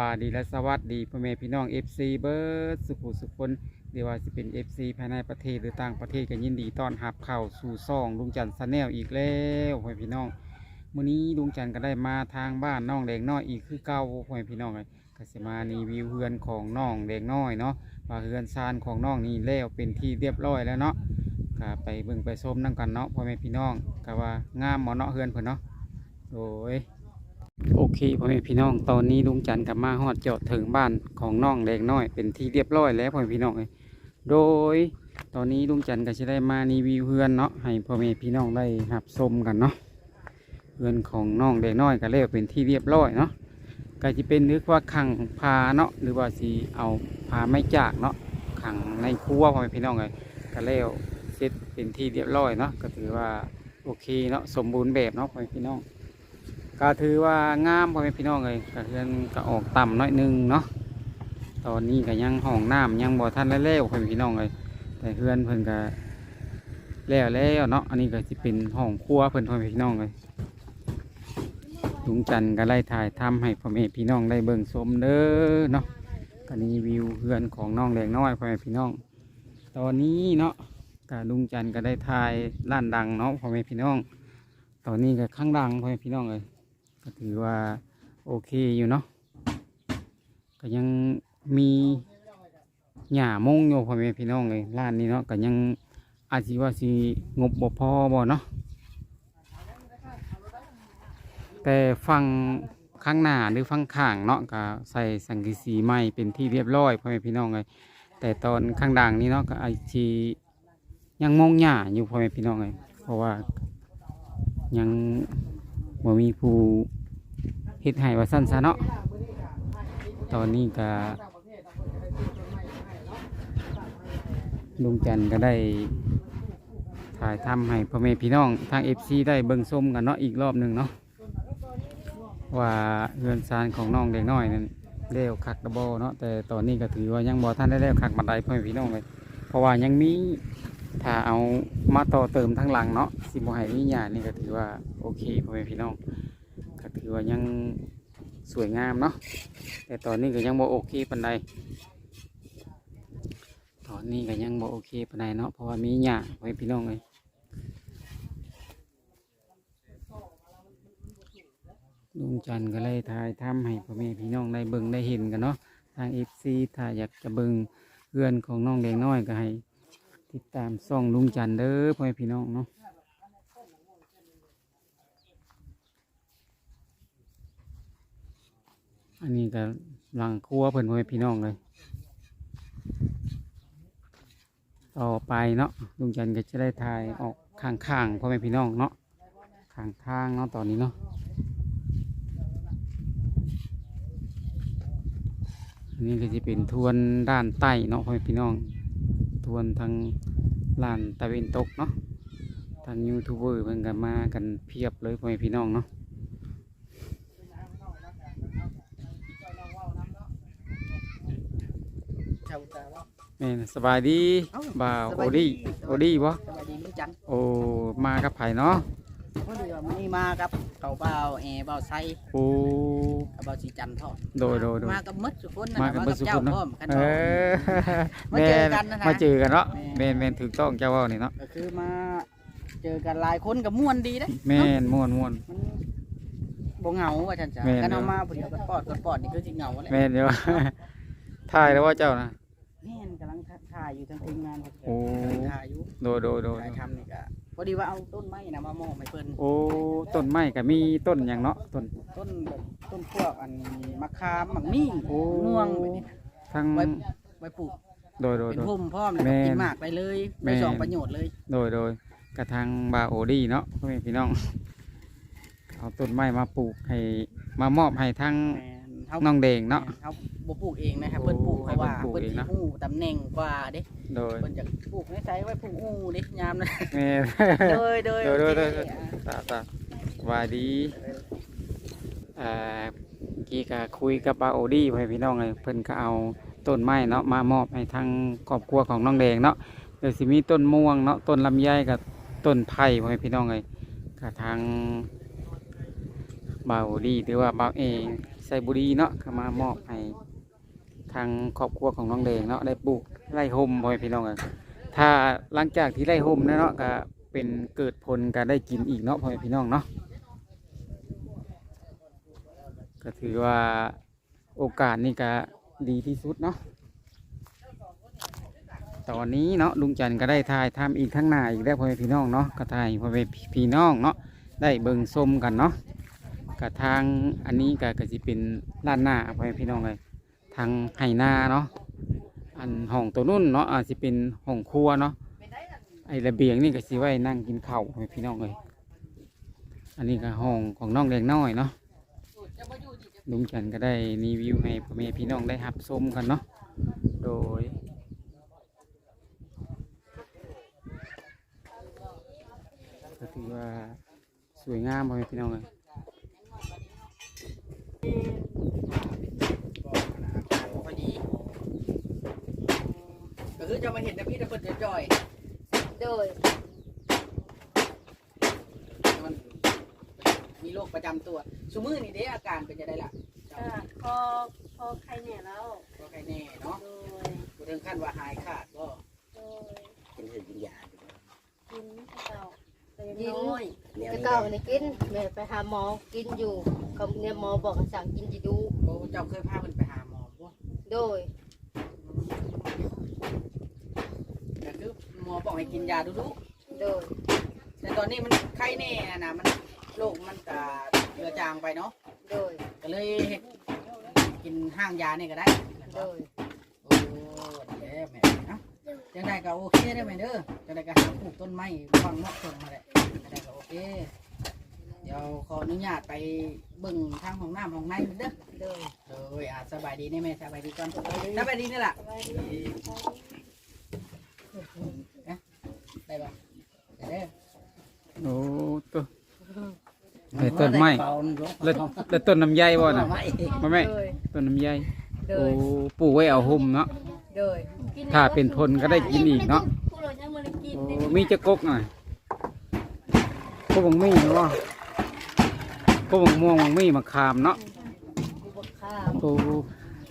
บายดีและสวัสดีพ่อแม่พี่น้อง FC เบิร์ดสุขุสุขคนเดี๋ยวว่าจะเป็น FC ภายในประเทศหรือต่างประเทศก็ยินดีต้อนรับเข้าสู่ซ่องลุงจันทร์ซาแนลอีกแล้วพ่อแม่พี่น้องมื้อนี้ลุงจันทร์ก็ได้มาทางบ้านน้องแดงน้อยอีกคือเก่าพ่อแม่พี่น้องเลยก็จะมารีวิวเฮือนของน้องแดงน้อยเนาะว่าเฮือนซานของน้องนี่แล้วเป็นที่เรียบร้อยแล้วเนาะก็ไปเบิ่งไปชมนํกันเนาะพ่อแม่พี่น้องก็ว่างามหมอเนาะเฮือนเพิ่นเนาะโดย โอเคพ่อแม่พี่น้องตอนนี้ลุงจันกับมาฮอดเจาะถึงบ้านของน้องแดงน้อย เป็นที่เรียบร้อยแล้วพ่อแม่พี่น้องเลยโดย ตอนนี้ลุงจันก็จะได้มารีวิวเฮือนเนาะให้พ่อแม่พี่น้องได้รับชมกันเนาะเฮือนของน้องแดงน้อยก็แล้วเป็นที่เรียบร้อยเนาะก็จะเป็นนึกว่าขังพาเนาะหรือว่าสีเอาพาไม่จากเนาะขังในครัวพ่อแม่พี่น้องเลยก็แล้วเสร็จเป็นที่เรียบร้อยเนาะก็ถือว่าโอเคเนาะสมบูรณ์แบบเนาะพ่อแม่พี่น้อง ก็ถือว่างามพ่อแม่พี่น้องเลยก็เพื่อนก็ออกต่ำน้อยหนึงเนาะตอนนี้ก็ยังห้องน้ำยังบ่ทันแล้วพ่อแม่พี่น้องเลยแต่เพื่อนเพิ่นก็แล้วแล้วเนาะอันนี้ก็จะเป็นห้องครัวเพิ่นพ่อแม่พี่น้องเลยลุงจันก็ไล่ถ่ายทำให้พ่อแม่พี่น้องได้เบิ่งชมเด้อเนาะก็นี่วิวเพื่อนของน้องแดงน้อยพ่อแม่พี่น้อง ตอนนี้เนาะก็ลุงจันก็ได้ถ่ายร้านดังเนาะพ่อแม่พี่น้อง ตอนนี้ก็ข้างดังพ่อแม่พี่น้องเลย ก็ถือว่าโอเคอยู่เนาะก็ยังมีหญ้ามงอยู่พ่อแม่พี่น้องเลยร้านนี้เนาะก็ยังอาจสิว่าสิงบบ่พอบ่เนาะแต่ฟังข้างหน้าหรือฟังข้างเนาะก็ใส่สังกสีใหม่เป็นที่เรียบร้อยพ่อแม่พี่น้องเลยแต่ตอนข้างดังนี้เนาะก็อาจสิยังมองหญ้าอยู่พ่อแม่พี่น้องเลยเพราะว่ายัง บ่มีผู้เฮ็ดให้ว่าสั้นซะเนาะตอนนี้ก็ลุงจันก็ได้ถ่ายทำให้พ่อแม่พี่น้องทาง FC ได้เบิ่งชมกันเนาะอีกรอบหนึ่งเนาะว่าเรือนซานของน้องเด็กน้อยนั้นเร็วคักตะโบเนาะแต่ตอนนี้ก็ถือว่ายังบ่ทันได้แล้วคักบันไดพ่อแม่พี่น้องเลยเพราะว่ายังมี ถ้าเอามาต่อเติมทั้งหลังเนาะสิบ่ให้มีหยานี่ก็ถือว่าโอเคพ่อแม่พี่น้องก็ถือว่ายังสวยงามเนาะแต่ตอนนี้ก็ยังบ่โอเคปานใดตอนนี้ก็ยังบ่โอเคปานใดเนาะเพราะว่ามีหยาพ่อแม่พี่น้องเลยลุงจันทร์ก็เลยถ่ายทำให้พ่อแม่พี่น้องได้เบิ่งได้เห็นกันเนาะทาง FC ถ้าอยากจะเบิ่งเพื่อนของน้องแดงน้อยก็ให้ ติดตามซ่องลุงจันเด้อพ่อแม่พี่น้องเนาะอันนี้ก็หลังครัวเพิ่นพ่อแม่พี่น้องเลยต่อไปเนาะลุงจันก็จะได้ถ่ายออกข้างๆพ่อแม่พี่น้องเนาะข้างทางเนาะตอนนี้เนาะอันนี้ก็จะเป็นทวนด้านใต้เนาะพ่อแม่พี่น้อง วนทางลานตะเวนตกเนาะทางยูทูบเบอร์เพิ่นก็มากันเพียบเลยพ่อแม่พี่น้องเนาะแม่นสบายดีเอ้าบ่าวสโอบายดีดี้โอดี้บ่สวัสดีลุงจันทร์โอ้มากับไผเนาะ พอดีว่ามื้อนี้มากับเขาเบาแอร์เบาไซโอ้ กับเบาสีจันทร์ทอดโดยโดยโดย มากับมดสุคนนะมากับเบิดสุคนเนาะเจ้าพร้อมกันเอพร้อมอมาเจอกันนะนะ มาเจอกันเนาะแม่แม่นแม่นถูกต้องเจ้าเว่านี่เนาะก็คือมาเจอกันหลายคนกับม่วนดีเด้แม่นม่วนม่วน มันบ่เหงาว่าจันจ้ะแม่น กันเอามาผู้เดียวกันปอดกันปอดนี่คือสิเหงาแหละแม่นเดี๋ยว ถ่ายแล้วว่าเจ้านะ แม่นกำลังถ่ายอยู่ทางทีมงานครับโอ้ กำลังถ่ายอยู่โดยโดยโดยถ่ายทำนี่ก็พ อดีว่าเอาต้นไม้นะมามอบให้เพิ่นโอ้ต้นไม้ก็มีต้นอย่างเนาะต้นต้นแบบต้นพวกอันมะขามหมักมี่โอ้ม่วงแบบนี้ทั้งไว้ไว้ปลูกโดยโดยเป็นโดย พุ่มพร้อมเลยแม่นกินหมากไปเลยแม่ ได้นสองประโยชน์เลยโดยโดยกระทางบาโอดี้เนาะพ่อแม่พี่น้องเอาต้นไม้มาปลูกให้มามอบให้ทั้งแม่น เฮาน้องแดงเนาะ เฮาบ่ปลูกเองนะครับโอ้เพิ่นปลูกเพราะว่าให้เพิ่เพิ่นนปลูกเองสินะฮู้ตำแหน่งกว่าเด้โดยเพิ่นจะปลูกในไสไว้ปลูกอู้เด้ยามนั้นแม่ โดยโดยโดยโดยโอโดเคยตาตาสบายดีอ่าเมื่อกี้ก็คุยกับบาโอดี้พ่อแม่พี่น้องเลยเพิ่นก็เอาต้นไม้เนาะมามอบให้ทางครอบครัวของน้องแดงเนาะเดี๋ยวสิมีต้นม่วงเนาะต้นลำไยกับต้นไผ่พ่อแม่พี่น้องเลยกับทางบาโอดี้หรือว่าบาเอเซ ส่บุรีเนาะก็มามอบให้ทางครอบครัวของน้องแดงเนาะได้ปลูกไร่ห่มพ่อแม่พี่น้องกันถ้าหลังจากที่ไร่ห่มแล้วเนาะก็เป็นเกิดผลก็ได้กินอีกเนาะพ่อแม่พี่น้องเนาะก็ถือว่าโอกาสนี่ก็ดีที่สุดเนาะตอนนี้เนาะลุงจันก็ได้ถ่ายทำอีกข้างหน้าอีกแล้วพ่อแม่พี่น้องเนาะก็ถ่ายพ่อแม่พี่น้องเนาะได้เบิ่งส้มกันเนาะ กับทางอันนี้ก็ก็สิเป็นล้านหน้าพ่อแม่พี่น้องเลยทางไหนาเนาะอันห้องตัวนุ่นเนาะอาจสิเป็นห้องครัวเนาะไอระเบียงนี่ก็สิไว้นั่งกินข้าวพ่อแม่พี่น้องเลยอันนี้ก็ห้องของน้องแดงน้อยเนาะลุงจันก็ได้รีวิวให้พ่อแม่พี่น้องได้รับชมกันเนาะโดยก็ถือว่าสวยงามพ่อแม่พี่น้องเลย พอดีก็คือจะมาเห็นแต่พี่ตะเพิ่นจะจ่อย โด ยมันมีโรคประจำตัวสมือนี่เด้อาการเป็นจะได้ล่ะก็พอพอใครเนี่ยแล้วก็ใครแน่เนาะโดยบ่ถึงขั้นว่าหายขาดก็โดยเป็นเห็นกินยากินข้าวแต่ยังน้อยจะเก่าในกินแม่ไปหาหมอกินอยู่เขาเนี่ยหมอบอกให้สั่งกินจีดู โอ้เจ้าเคยพาเพิ่นไปหาหมอบ่โดย ก็คือหมอบอก ให้กินยาดุโดยๆแต่ตอนนี้มันไข้แน่นะมันโรคมันก็เจือจางไปเนาะโดยก็เลยเฮ็ดกินห้างยานี่ก็ได้โดยโอ้ดีแล้วแม่เนาะจังไดก็โอเคได้อแม่เด้อจังไดก็หาปลูกต้นไม้ฟังเหมาะสมมาแหละจังไดก็โอเคเดี๋ยวขออนุญาตไปเบิ่งทางห้องน้ำห้องในเด้อโดยโดยอ่าสบายดีนี่แม่สบายดีก่อนสบายดีนี่ล่ะ สบายดี ได้ปะได้เด้อ โอ้ตัวไอ้ต้นไม้เป่ามันแล้วแล้วต้นน้ำไยบ่น่ะไม้มาแม่โดยต้นน้ำไยโดโอ้ยปลูกไว้เอาห่มเนาะโดยถ้าเป็นทนก็ได้กินอีกเนาะพวกเราจะมากินโอ้มีจะกกหน่อยพวกบังมีเนาะพวกบังม่วงบังมีมะขามเนาะกูบักข้ามโอ้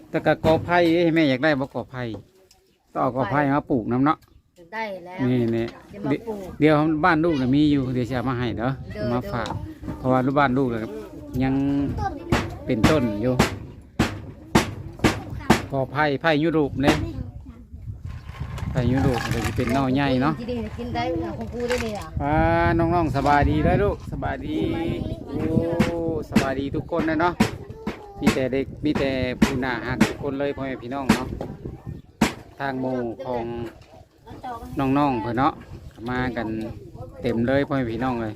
แต่กะกอไผ่เอ้ยแม่อยากได้บ่กอไผ่ต้องเอากอไผ่มาปลูกน้ำเนาะ ได้แล้วนี่นี่จะมาปลูก เดี๋ยวบ้านลูกน่ะมีอยู่เดี๋ยวจะเอามาให้เด้อเด้อ มาฝากเพราะว่าลูกบ้านลูกน่ะยังเป็นต้นอยู่กอไผ่ไผ่ยุโรปเนี่ยไผ่ยุโรปเดี๋ยวจะเป็นหน่อใหญ่เนาะที่นี่กินได้ของกูได้เลยอะอ่าน้องๆสบายดีได้อลูกสบายดีโอ้สบายดีทุกคนนะเนาะมีแต่เด็กมีแต่ผู้หน้าหักทุกคนเลยพ่อแม่พี่น้องเนาะทางหมู่ของ น้องๆเพื่อนเนาะมากันเต็มเลยพ่อแม่พี่น้องเลย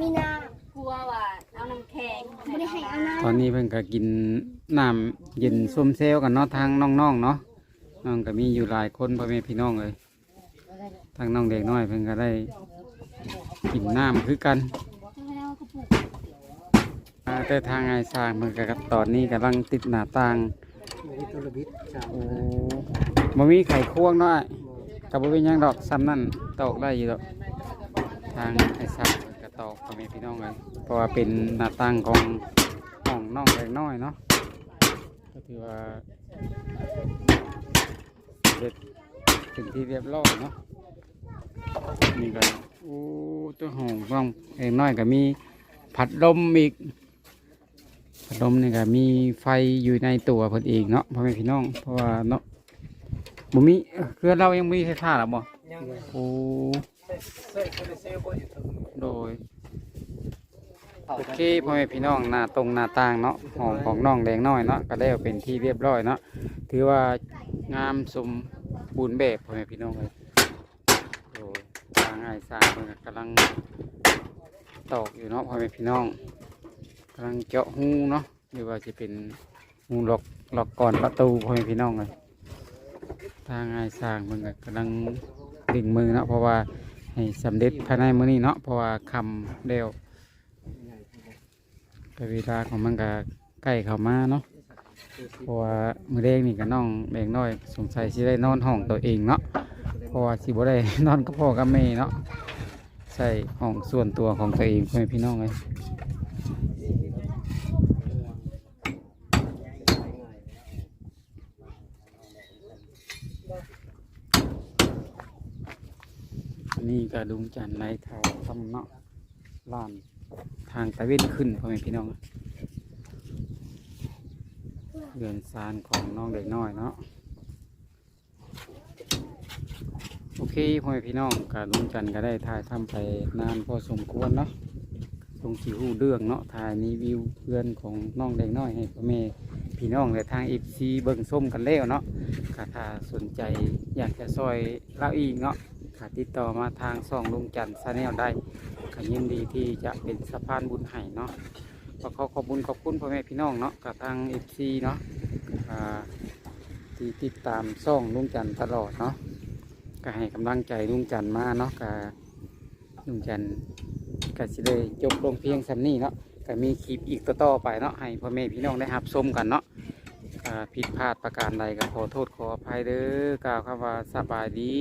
มีนากลัวว่าเอาน้ำแข็งไม่ได้ให้เอาน้ตอนนี้เพิ่นก็กินน้ำเย็นส้มเซลกันเนาะทางน้องๆเนาะน้องก็มีอยู่หลายคนพ่อแม่พี่น้องเลยทางน้องเด็กน้อยเพิ่นก็ได้กินน้ำคือกันอ่าแต่ทางไอ้สร้างมันก็ตอนนี้กำลังติดหน้าต่าง มีตุลบิดชาโอ้บ่มีไข่ควงเนาะอ้ายกับบ่เป็นหยังดอกซ้ำนั่นตอกได้อยู่ดอกทางไอ้สร้างมันก็ตอกพ่อแม่พี่น้องเลยเพราะว่าเป็นหน้าต่างของห้องน้องเล็กน้อยเนาะก็ถือว่าเสร็จเป็นที่เรียบร้อยเนาะนี่ก็โอ้ตัวห้องน้องเล็กน้อยก็มีพัดลมอีก พัดลมนี่ก็มีไฟอยู่ในตัวเพิ่นเองเนาะพ่อแม่พี่น้องเพราะว่าเนาะบ่มีเอ้อคือเรายังมีไฟฟ้าหรอบ่ยังโอ้เซ่คเซ่บ่อยู่ถึงโดยโอเคพ่อแม่พี่น้องหน้าตรงหน้าต่างเนาะห้องของน้องแดงน้อยเนาะก็ได้เป็นที่เรียบร้อยเนาะถือว่างามสมบูรณ์แบบพ่อแม่พี่น้องเลยโดยทางไอ้สร้างเพิ่นก็กำลังตอกอยู่เนาะพ่อแม่พี่น้อง กำลังเจาะหูเนาะหรือว่าจะเป็นหูหลอกหลอกก่อนประตูพ่อแม่พี่น้องเลยทางไอ้สร้างเพิ่นกำลังดึงมือเนาะเพราะว่าให้สำเร็จภายในมื้อนี้เนาะเพราะว่าคำเร็วก็เวลาของมันก็ใกล้เข้ามาเนาะเพราะว่ามือแรกนี่ก็น้องแดงน้อยสงสัยสิได้นอนห้องตัวเองเนาะเพราะว่าสิบ่ได้นอนกับพ่อกับแม่เนาะใส่ห้องส่วนตัวของตัวเองพ่อแม่พี่น้องเลย นี่ก็ดุงจันทร์ในแถวทำเนาะล้านทางตะเวนขึ้นพ่อแม่พี่น้องเรือนซานของน้องเด็กน้อยเนาะโอเคพ่อแม่พี่น้องกับลุงจันทร์ก็ได้ถ่ายทำไปนานพอสมควรเนาะทรงสีหูเรื่องเนาะถ่ายรีวิวเพื่อนของน้องเด็กน้อยให้พ่อแม่พี่น้องและทางเอฟซีเบิ่งส้มกันแล้วเนาะค่ะถ้าสนใจอยากจะซอยเล่าอีกเนาะ ค่ะติดต่อมาทางซ่องลุงจันทร์ซาแนลได้ก็ยินดีที่จะเป็นสะพานบุญให้เนาะก็ขอขอบคุณขอบคุณพ่อแม่พี่น้องเนาะกับทางเอฟซีเนาะอ่าที่ติดตามซ่องลุงจันทร์ตลอดเนาะก็ให้กำลังใจลุงจันทร์มาเนาะก็ลุงจันทร์ก็สิเลยจบลงเพียงสำนี้เนาะก็มีคลิปอีกต่อๆไปเนาะให้พ่อแม่พี่น้องได้รับชมกันเนาะอ่าผิดพลาดประการใดก็ขอโทษขออภัยเด้อกล่าวคำว่าสบายดี